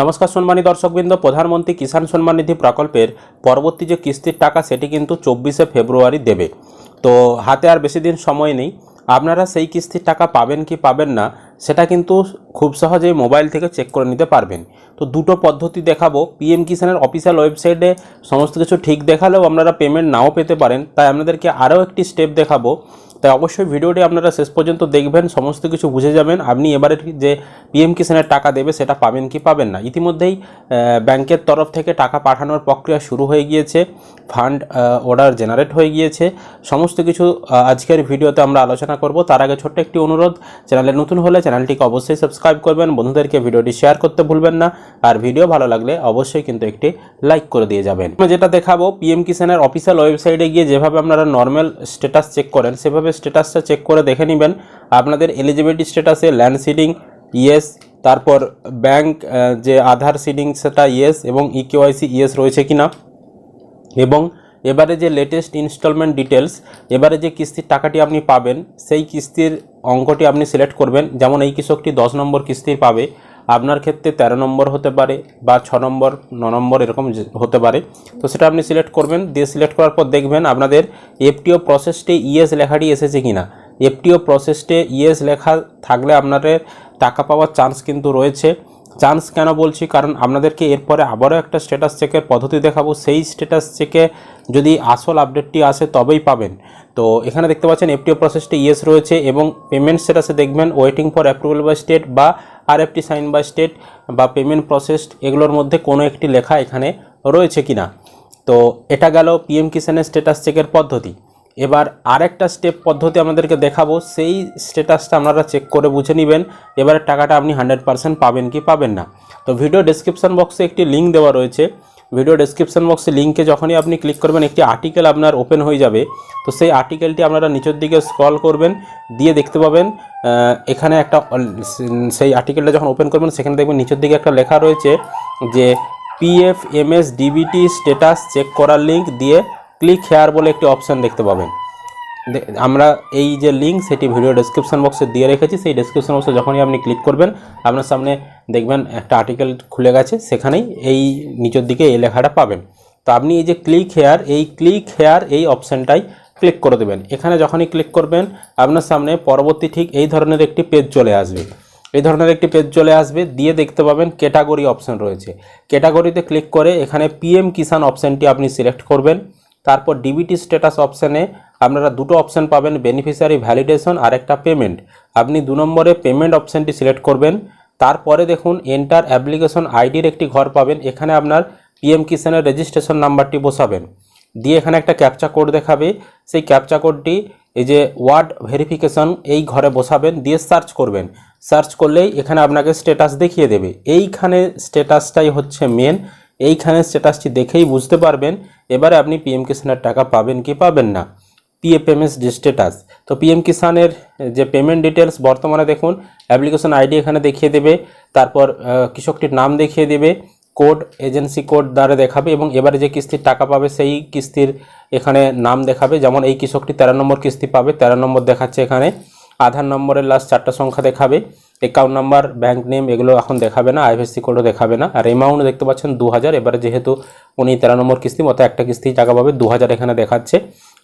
নমস্কার সম্মানী দর্শকবৃন্দ, প্রধানমন্ত্রী কিষাণ সম্মান নিধি প্রকল্পের পরবর্তী যে কিস্তির টাকা সেটি কিন্তু চব্বিশে ফেব্রুয়ারি দেবে। তো হাতে আর বেশি দিন সময় নেই। আপনারা সেই কিস্তির টাকা পাবেন কি পাবেন না, সেটা কিন্তু খুব সহজেই মোবাইল থেকে চেক করে নিতে পারবেন। তো দুটো পদ্ধতি দেখাবো। পিএম কিষাণের অফিসিয়াল ওয়েবসাইটে সমস্ত কিছু ঠিক দেখালেও আপনারা পেমেন্ট নাও পেতে পারেন। তাই আপনাদেরকে আরও একটি স্টেপ দেখাবো। তাই অবশ্যই ভিডিওটি আপনারা শেষ পর্যন্ত দেখবেন, সমস্ত কিছু বুঝে যাবেন। আপনি এবারে যে পিএম কিষাণের টাকা দেবে, সেটা পাবেন কি পাবেন না। ইতিমধ্যেই ব্যাংকের তরফ থেকে টাকা পাঠানোর প্রক্রিয়া শুরু হয়ে গিয়েছে, ফান্ড অর্ডার জেনারেট হয়ে গিয়েছে। সমস্ত কিছু আজকের ভিডিওতে আমরা আলোচনা করব। তার আগে ছোট্ট একটি অনুরোধ, চ্যানেলে নতুন হলে চ্যানেলটিকে অবশ্যই সাবস্ক্রাইব করবেন। বন্ধুদেরকে ভিডিওটি শেয়ার করতে ভুলবেন না। আর ভিডিও ভালো লাগলে অবশ্যই কিন্তু একটি লাইক করে দিয়ে যাবেন। যেটা দেখাবো পিএম কিষাণের অফিসিয়াল ওয়েবসাইটে গিয়ে যেভাবে আপনারা নর্মাল স্ট্যাটাস চেক করেন, সেভাবে স্ট্যাটাসটা চেক করে দেখে নেবেন। আপনাদের এলিজিবিলিটি স্ট্যাটাসে ল্যান্ড সিডিং ইয়েস তারপর ব্যাংক যে আধার সিডিং সেটা ইয়েস এবং ই কেওয়াইসি ইয়েস রয়েছে কিনা। এবং এবারে যে লেটেস্ট ইনস্টলমেন্ট ডিটেলস এবারে যে কিস্তির টাকাটি আপনি পাবেন, সেই কিস্তির অঙ্কটি আপনি সিলেক্ট করবেন। যেমন এই কৃষকটি দশ নম্বর কিস্তির পাবে। আপনার ক্ষেত্রে তেরো নম্বর হতে পারে বা ছ নম্বর, ন নম্বর এরকম হতে পারে। তো সেটা আপনি সিলেক্ট করবেন, দিয়ে সিলেক্ট করার পর দেখবেন আপনাদের এফটিও প্রসেসটে ইএস লেখাটি এসেছে কিনা। এফটিও প্রসেসটে ইএস লেখা থাকলে আপনাদের টাকা পাওয়ার চান্স কিন্তু রয়েছে। চান্স কেন বলছি? কারণ আপনাদেরকে এরপরে আবারও একটা স্ট্যাটাস চেকের পদ্ধতি দেখাবো। সেই স্ট্যাটাস চেকে যদি আসল আপডেটটি আসে তবেই পাবেন। তো এখানে দেখতে পাচ্ছেন এফটিও প্রসেসটি ইয়েস রয়েছে এবং পেমেন্ট স্ট্যাটাসে দেখবেন waiting for approval by state বা আরএফটি সাইন বাই স্টেট বা পেমেন্ট প্রসেসড এগুলোর মধ্যে কোনো একটি লেখা এখানে রয়েছে কি না তো এটা গেল পিএম কিষানের স্ট্যাটাস চেকের পদ্ধতি। এবার আরেকটা স্টেপ পদ্ধতি আমাদেরকে দেখাবো, সেই স্ট্যাটাসটা আপনারা চেক করে বুঝে নেবেন, এবারে টাকাটা আপনি হান্ড্রেড পারসেন্ট পাবেন কি পাবেন না। তো ভিডিও ডেসক্রিপশন বক্সে একটি লিঙ্ক দেওয়া রয়েছে ভিডিও ডেসক্রিপশন বক্সে লিঙ্কে যখনই আপনি ক্লিক করবেন, একটি আর্টিকেল আপনার ওপেন হয়ে যাবে। তো সেই আর্টিকেলটি আপনারা নিচের দিকে স্ক্রল করবেন, দিয়ে দেখতে পাবেন এখানে একটা সেই আর্টিকেলটা যখন ওপেন করবেন, সেখানে দেখবেন নিচের দিকে একটা লেখা রয়েছে যে PFMS DBT status check করার লিঙ্ক দিয়ে ক্লিক হেয়ার বলে একটি অপশান দেখতে পাবেন। আমরা এই যে লিঙ্ক সেটি ভিডিও ডেসক্রিপশন বক্সে দিয়ে রেখেছি। সেই ডেসক্রিপশন বক্সে যখনই আপনি ক্লিক করবেন, আপনার সামনে দেখবেন একটা আর্টিকেল খুলে গেছে, সেখানেই এই নিচের দিকে এই লেখাটা পাবেন। তো আপনি এই যে ক্লিক হেয়ার এই ক্লিক হেয়ার এই অপশানটাই ক্লিক করে দেবেন। এখানে যখনই ক্লিক করবেন, আপনার সামনে পরবর্তী ঠিক এই ধরনের একটি পেজ চলে আসবে। এই ধরনের একটি পেজ চলে আসবে, দিয়ে দেখতে পাবেন ক্যাটাগরি অপশান রয়েছে। ক্যাটাগরিতে ক্লিক করে এখানে পিএম কিষাণ অপশানটি আপনি সিলেক্ট করবেন। তারপর ডিবিটি স্ট্যাটাস অপশানে আপনারা দুটো অপশান পাবেন বেনিফিশিয়ারি ভ্যালিডেশন আর একটা পেমেন্ট আপনি দু নম্বরে পেমেন্ট অপশানটি সিলেক্ট করবেন। তারপরে দেখুন এন্টার অ্যাপ্লিকেশন আইডির একটি ঘর পাবেন। এখানে আপনার পিএম কিষানের রেজিস্ট্রেশন নাম্বারটি বসাবেন। দিয়ে এখানে একটা ক্যাপচা কোড দেখাবে। সেই ক্যাপচা কোডটি এই যে ওয়ার্ড ভেরিফিকেশন এই ঘরে বসাবেন, দিয়ে সার্চ করবেন। সার্চ করলেই এখানে আপনাকে স্ট্যাটাস দেখিয়ে দেবে। এইখানে স্ট্যাটাসটাই হচ্ছে মেন এইখানে স্ট্যাটাসটি দেখেই বুঝতে পারবেন। এবারে আপনি পিএম কিষানের টাকা পাবেন কি পাবেন না। পিএফএমএস স্ট্যাটাস তো পিএম কিষানের যে পেমেন্ট ডিটেলস বর্তমানে দেখুন অ্যাপ্লিকেশন আইডি এখানে দেখিয়ে দেবে, তারপর কৃষকটির নাম দেখিয়ে দেবে কোড এজেন্সি কোড দ্বারা দেখাবে এবং এবারে যে কিস্তির টাকা পাবে সেই কিস্তির এখানে নাম দেখাবে। যেমন এই কৃষকটি তেরো নম্বর কিস্তি পাবে, তেরো নম্বর দেখাচ্ছে এখানে। আধার নম্বরের লাস্ট চারটা সংখ্যা দেখাবে অ্যাকাউন্ট নাম্বার ব্যাঙ্ক নেম এগুলো এখন দেখাবে না আইএফএসসি কোডও দেখাবে না। আর অ্যামাউন্ট দেখতে পাচ্ছেন দু হাজার এবারে যেহেতু উনি তেরো নম্বর কিস্তি, মতো একটা কিস্তি টাকা পাবে দু হাজার এখানে দেখাচ্ছে।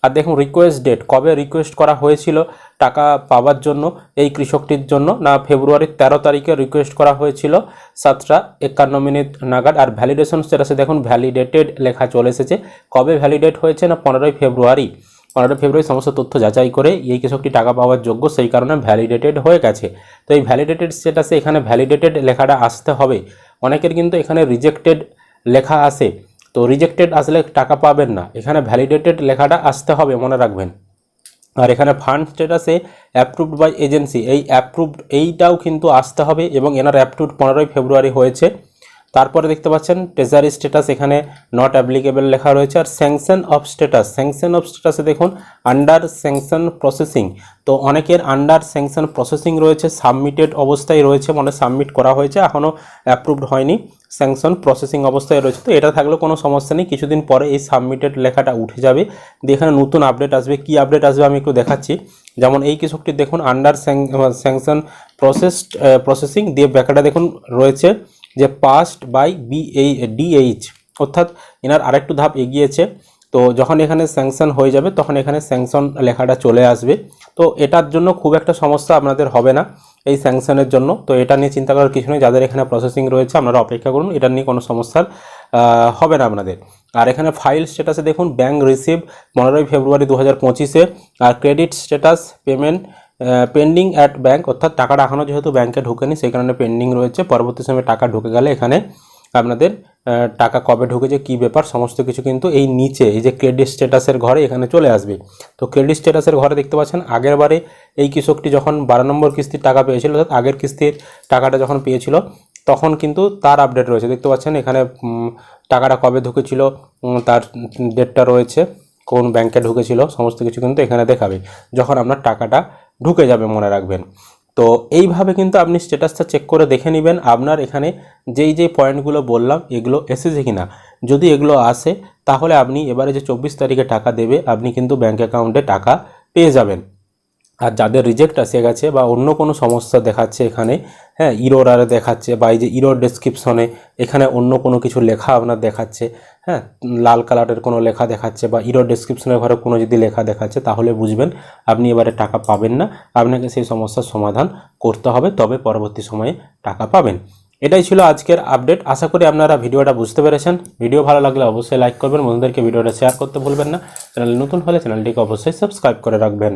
আর দেখুন রিকোয়েস্ট ডেট কবে রিকোয়েস্ট করা হয়েছিল, টাকা পাওয়ার জন্য, এই কৃষকটির জন্য, না ফেব্রুয়ারির তেরো তারিখে রিকোয়েস্ট করা হয়েছিল, সাতটা একান্ন মিনিট নাগাদ, আর ভ্যালিডেশন স্ট্যাটাসে দেখুন ভ্যালিডেটেড লেখা চলে এসেছে, কবে ভ্যালিডেট হয়েছে, না, পনেরোই ফেব্রুয়ারি পনেরোই ফেব্রুয়ারি সমস্ত তথ্য যাচাই করে, এই কৃষকটি টাকা পাওয়ার যোগ্য, সেই কারণে ভ্যালিডেটেড হয়ে গেছে। তো এই ভ্যালিডেটেড স্ট্যাটাসে এখানে ভ্যালিডেটেড লেখাটা আসতে হবে। অনেকের কিন্তু এখানে রিজেক্টেড লেখা আসে তো রিজেক্টেড আসলে টাকা পাবেন না। এখানে ভ্যালিডেটেড লেখাটা আসতে হবে, মনে রাখবেন। আর এখানে ফান্ড স্ট্যাটাসে অ্যাপ্রুভড বাই এজেন্সি এই অ্যাপ্রুভড এইটাও কিন্তু আসতে হবে এবং এনার অ্যাপ্রুভড পনেরোই ফেব্রুয়ারি হয়েছে। তারপরে দেখতে পাচ্ছেন ট্রেজারি স্ট্যাটাস এখানে নট অ্যাপ্লিকেবল লেখা রয়েছে আর sanction of status sanction of স্ট্যাটাসে দেখুন আন্ডার স্যাংশন প্রসেসিং তো অনেকের আন্ডার স্যাংশন প্রসেসিং রয়েছে সাবমিটেড অবস্থায় রয়েছে মানে সাবমিট করা হয়েছে এখনও অ্যাপ্রুভড হয়নি স্যাংশন প্রসেসিং অবস্থায় রয়েছে, তো এটা থাকলেও কোনো সমস্যা নেই, কিছুদিন পরে এই সাবমিটেড লেখাটা উঠে যাবে, দিয়ে এখানে নতুন আপডেট আসবে, কি আপডেট আসবে আমি একটু দেখাচ্ছি, যেমন এই কৃষকটি দেখুন আন্ডার স্যাংশন প্রসেসড প্রসেসিং দিয়ে ব্যাকাটা দেখুন রয়েছে যে পাস্ট বাই বি এই ডিএইচ অর্থাৎ এনার আরেকটু ধাপ এগিয়েছে। তো যখন এখানে স্যাংশন হয়ে যাবে, তখন এখানে স্যাংশন লেখাটা চলে আসবে। তো এটার জন্য খুব একটা সমস্যা আপনাদের হবে না এই স্যাংশনের জন্য। তো এটা নিয়ে চিন্তা করার কিছু নেই, যাদের এখানে প্রসেসিং রয়েছে, আপনারা অপেক্ষা করুন, এটা নিয়ে কোনো সমস্যার হবে না আপনাদের। আর এখানে ফাইল স্ট্যাটাসে দেখুন ব্যাংক রিসিভ পনেরোই ফেব্রুয়ারি দু হাজার পঁচিশে, আর credit status payment pending at bank অর্থাৎ টাকাটা এখনও যেহেতু ব্যাংকে ঢুকেনি, সেই কারণে পেন্ডিং রয়েছে। পরবর্তী সময়ে টাকা ঢুকে গেলে এখানে আপনাদের টাকা কবে ঢুকেছে, কী ব্যাপার, সমস্ত কিছু কিন্তু এই নিচে, এই যে ক্রেডিট স্ট্যাটাসের ঘরে এখানে চলে আসবে। তো ক্রেডিট স্ট্যাটাসের ঘরে দেখতে পাচ্ছেন, আগের বারে এই কৃষকটি যখন বারো নম্বর কিস্তির টাকা পেয়েছিল, অর্থাৎ আগের কিস্তির টাকাটা যখন পেয়েছিল, তখন কিন্তু তার আপডেট রয়েছে। দেখতে পাচ্ছেন, এখানে টাকাটা কবে ঢুকেছিল তার ডেটটা রয়েছে, কোন ব্যাংকে ঢুকেছিল, সমস্ত কিছু কিন্তু এখানে দেখাবে। যখন আপনার টাকাটা ঢুকে যাবে, মনে রাখবেন। তো এইভাবে কিন্তু আপনি স্ট্যাটাসটা চেক করে দেখে নেবেন, আপনার এখানে যেই যেই পয়েন্টগুলো বললাম, এগুলো এসেছে কি না যদি এগুলো আসে, তাহলে আপনি এবারে যে চব্বিশ তারিখে টাকা দেবে, আপনি কিন্তু ব্যাঙ্ক অ্যাকাউন্টে টাকা পেয়ে যাবেন। আর যাদের রিজেক্ট এসে গেছে বা অন্য কোনো সমস্যা দেখাচ্ছে এখানে হ্যাঁ ইরোর আর দেখাচ্ছে, বা এই যে ইরোর ডেসক্রিপশনে এখানে অন্য কোনো কিছু লেখা আপনার দেখাচ্ছে হ্যাঁ লাল কালারের কোনো লেখা দেখাচ্ছে, বা ইরোর ডেসক্রিপশনের ঘরে কোনো যদি লেখা দেখাচ্ছে, তাহলে বুঝবেন আপনি এবারে টাকা পাবেন না, আপনাকে সেই সমস্যার সমাধান করতে হবে, তবে পরবর্তী সময়ে টাকা পাবেন। এটাই ছিল আজকের আপডেট আশা করি আপনারা ভিডিওটা বুঝতে পেরেছেন। ভিডিও ভালো লাগলে অবশ্যই লাইক করবেন। বন্ধুদেরকে ভিডিওটা শেয়ার করতে ভুলবেন না। চ্যানেল নতুন হলে চ্যানেলটিকে অবশ্যই সাবস্ক্রাইব করে রাখবেন।